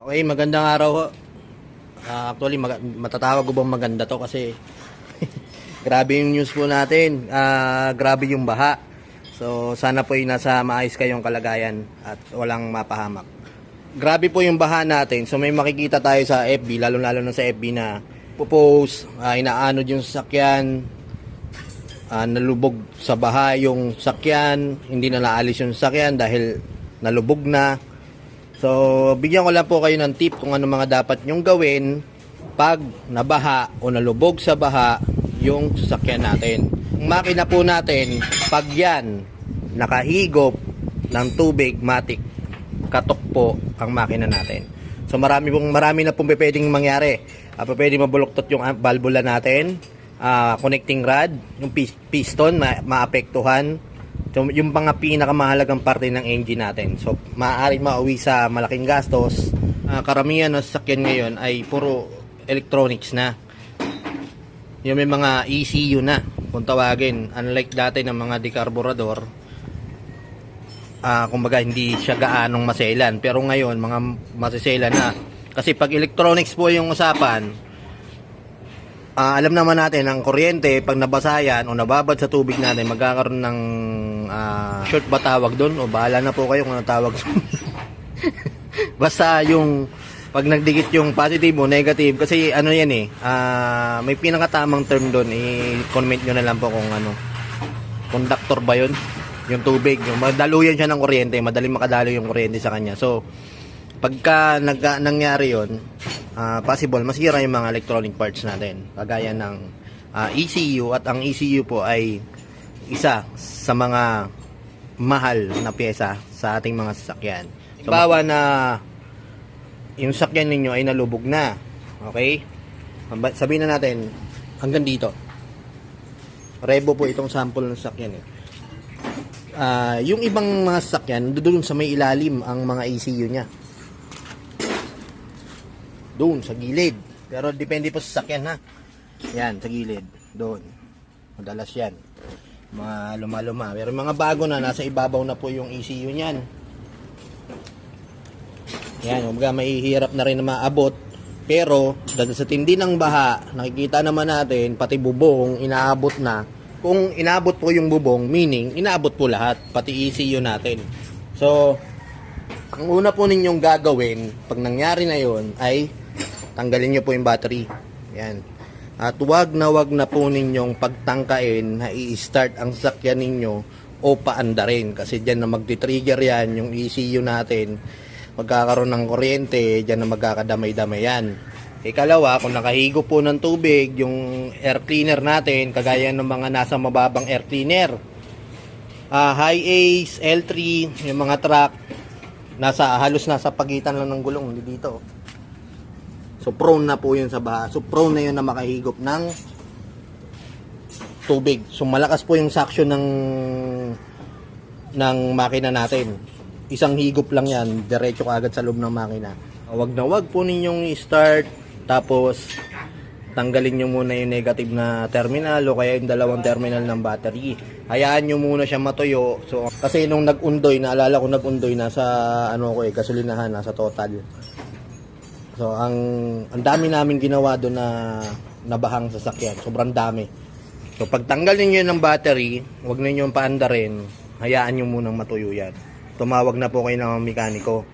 Okay, magandang araw ho. Ah, actually, mag- matatawag ko bang maganda to kasi grabe yung news po natin. Ah, grabe yung baha. So, sana po ay nasa maayos kayong kalagayan at walang mapahamak. Grabe po yung baha natin. So, may makikita tayo sa FB, lalo-lalo na sa FB na popost, ah, inaanod yung sasakyan, ah, nalubog sa baha yung sakyan, hindi na naalis yung sakyan dahil nalubog na. So, bigyan ko lang po kayo ng tip kung ano mga dapat nyong gawin pag nabaha o nalubog sa baha yung sasakyan natin. Ang makina po natin, pag yan nakahigop ng tubig, matik, katok po ang makina natin. So marami pong marami na pong pwedeng mangyari. Uh, pwede mabuloktot yung ah, valvula natin, ah, connecting rod, yung pis- piston ma- maapektuhan. So, yung mga pinakamahalagang parte ng engine natin. So, maaari mauwi sa malaking gastos. Ah, karamihan ng sasakyan ngayon ay puro electronics na. Yung may mga ECU na, kung tawagin. Unlike dati ng mga decarburador, ah kumbaga hindi siya gaanong maselan. Pero ngayon, mga maseselan na. Kasi pag electronics po yung usapan, ah, alam naman natin, ang kuryente, pag nabasa yan o nababad sa tubig natin, magkakaroon ng ah, short ba tawag doon? O bahala na po kayo kung ano tawag Basta yung pag nagdikit yung positive o negative kasi ano yan eh ah, may pinakatamang term doon i-comment nyo na lang po kung ano conductor ba yun? Yung tubig. Yung madaluyan siya ng kuryente madaling makadalo yung kuryente sa kanya. So pagka nag nangyari yon ah, possible masira yung mga electronic parts natin kagaya ng ah, ECU at ang ECU po ay isa sa mga mahal na pyesa sa ating mga sasakyan. So, bawa na yung sasakyan ninyo ay nalubog na. Okay? Sabihin na natin, hanggang dito. Revo po itong sample ng sasakyan eh. Ah, yung ibang mga sasakyan, doon sa may ilalim ang mga ECU niya. Doon, sa gilid. Pero depende po sa sasakyan ha. Yan, sa gilid. Doon. Madalas yan. Mga luma-luma. Pero mga bago na, nasa ibabaw na po yung ECU niyan. Yan, kumbaga mahihirap na rin na maabot. Pero, dahil sa tindi ng baha, nakikita naman natin, pati bubong, inaabot na. Kung inaabot po yung bubong, meaning, inaabot po lahat, pati ECU natin. So, ang una po ninyong gagawin, pag nangyari na yon ay tanggalin nyo po yung battery. Yan. At wag na wag na po ninyong pagtangkain na i-start ang sasakyan ninyo o paandarin. Kasi dyan na magti-trigger yan, yung ECU natin. Magkakaroon ng kuryente, dyan na magkakadamay-damay yan. Ikalawa, kung nakahigo po ng tubig, yung air cleaner natin, kagaya ng mga nasa mababang air cleaner, ah high ace, L3, yung mga truck, nasa halos nasa pagitan lang ng gulong hindi dito. So prone na po yun sa baha. So prone na yun na makahigop ng tubig. So malakas po yung suction ng ng makina natin. Isang higop lang yan, diretso ka agad sa loob ng makina. Wag na wag po ninyong i-start tapos tanggalin nyo muna yung negative na terminal o kaya yung dalawang terminal ng battery. Hayaan nyo muna siya matuyo. So, kasi nung nag-undoy, naalala ko nag-undoy nasa ano ko eh, gasolinahan, nasa total. So, ang ang dami namin ginawa doon na nabahang sasakyan. Sobrang dami. So, pag tanggalin nyo ng battery, huwag ninyo paandarin, hayaan nyo munang matuyo yan. Tumawag na po kayo ng mekaniko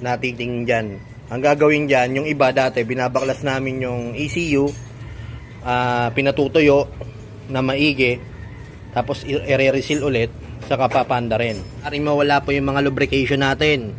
na titingin dyan. Ang gagawin dyan, yung iba dati, binabaklas namin yung ECU, ah, pinatutuyo na maigi, tapos i-reseal ulit, saka papanda rin. Aring mawala po yung mga lubrication natin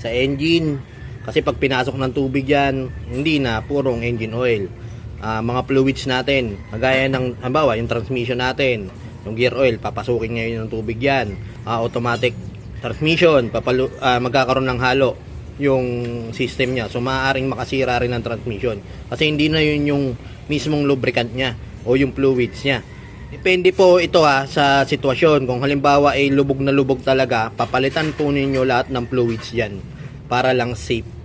sa engine, kasi pag pinasok ng tubig yan, hindi na, purong engine oil. Ah, mga fluids natin, kagaya ng, halimbawa, yung transmission natin, yung gear oil, papasukin ngayon ng tubig yan. Ah, automatic transmission, papalu, ah, magkakaroon ng halo yung system niya. So, maaaring makasira rin ang transmission. Kasi hindi na yun yung mismong lubricant niya o yung fluids niya. Depende po ito ha sa sitwasyon. Kung halimbawa ay lubog na lubog talaga, papalitan po ninyo lahat ng fluids yan para lang safe.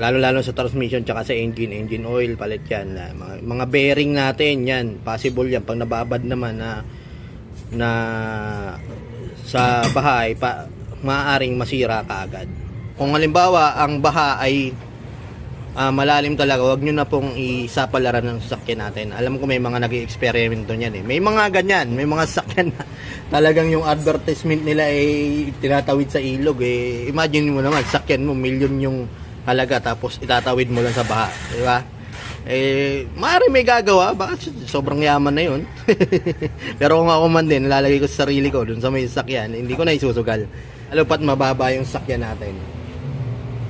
Lalo-lalo sa transmission tsaka sa engine, engine oil, palit yan. Mga, mga bearing natin yan, possible yan. Pag nababad naman na na sa bahay, pa, maaaring masira kaagad. kung halimbawa ang baha ay ah, malalim talaga, wag nyo na pong isapalaran ng sasakyan natin. Alam ko may mga nag eksperimento niyan eh. May mga ganyan, may mga sasakyan na talagang yung advertisement nila ay tinatawid sa ilog eh. Imagine mo naman, sasakyan mo, million yung halaga tapos itatawid mo lang sa baha. Di ba? Eh, maaari may gagawa, baka sobrang yaman na yun. Pero kung ako man din, nilalagay ko sa sarili ko dun sa may sasakyan, hindi ko na isusugal. Lalo pat mababa yung sasakyan natin.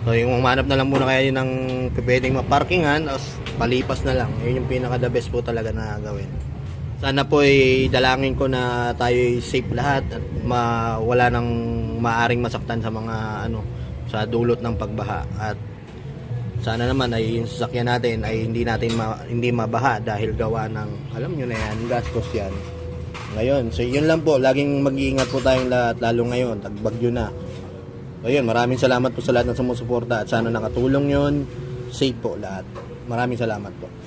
So yung umanap na lang muna kayo ng pwedeng maparkingan, tapos palipas na lang. Yun yung pinaka the best po talaga na gawin. Sana po ay dalangin ko na tayo safe lahat at ma wala nang maaring masaktan sa mga ano sa dulot ng pagbaha. At sana naman ay yung sasakyan natin ay hindi natin ma, hindi mabaha dahil gawa ng alam nyo na yan gastos yan. Ngayon so yun lang po. Laging mag-iingat po tayong lahat lalo ngayon. Tagbagyo na. Ayun maraming salamat po sa lahat ng sumusuporta at sana nakatulong yun. Safe po lahat. Maraming salamat po